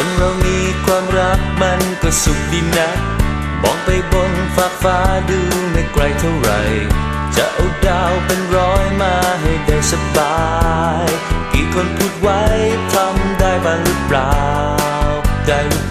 คนเรามีความรักมันก็สุขดีนะมองไปบนฟ้ากฟ้าดูไม่ไกลเท่าไหร่ จะเอาดาวเป็นร้อยมาให้ได้สบาย กี่คนพูดไว้ทำได้บ้างหรือเปล่า ได้หรือ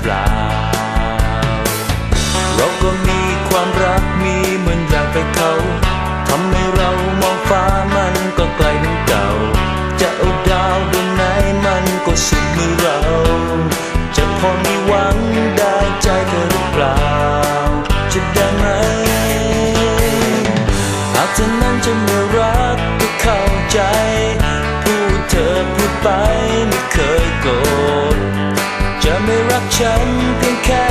จะพอมีหวังได้ใจเธอหรือเปล่า จะได้ไหม หากเธอนั้นจะไม่รักก็เข้าใจ พูดเธอพูดไปไม่เคยโกรธจะไม่รักฉันเพียงแค่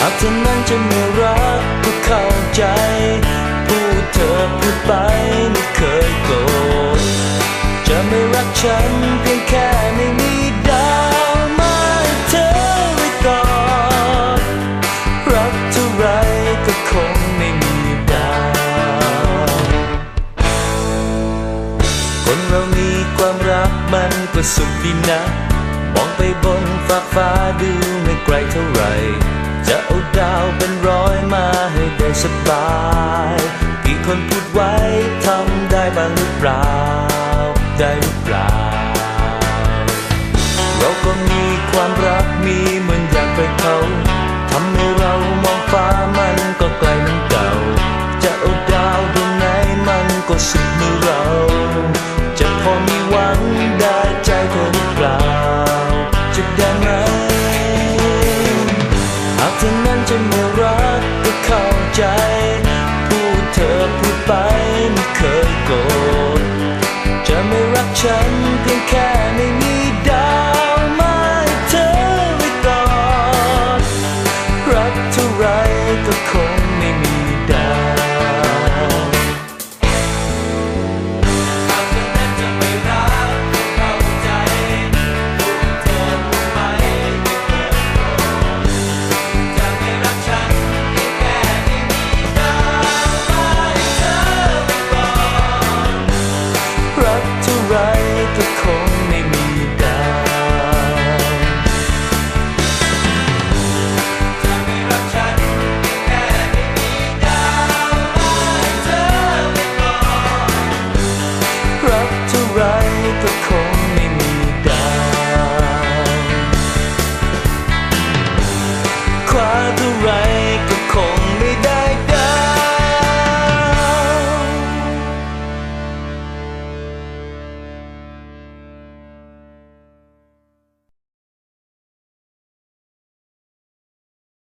หากเธอนั้นจะไม่รักก็เข้าใจพูดเธอพูดไปไม่เคยโกรธจะไม่รักฉันเพียงแค่ไม่มีดาวมาให้เธอไว้ก่อนรักเท่าไรก็คงไม่มีดาวคนเรามีความรักมันก็สุขดีนะมองไปบนฟ้ากฟ้าดูไม่ไกลเท่าไหร่ สบายกี่คนพูดไว้ทำได้บ้างหรือเปล่า ได้หรือเปล่า เราก็มีความรักมีเหมือนอย่างไปเขาทำให้เรามองฟ้ามันก็ไกล ฉันเพียงแค่ไม่มีดาวมาเธอไว้ก่อดรักทุก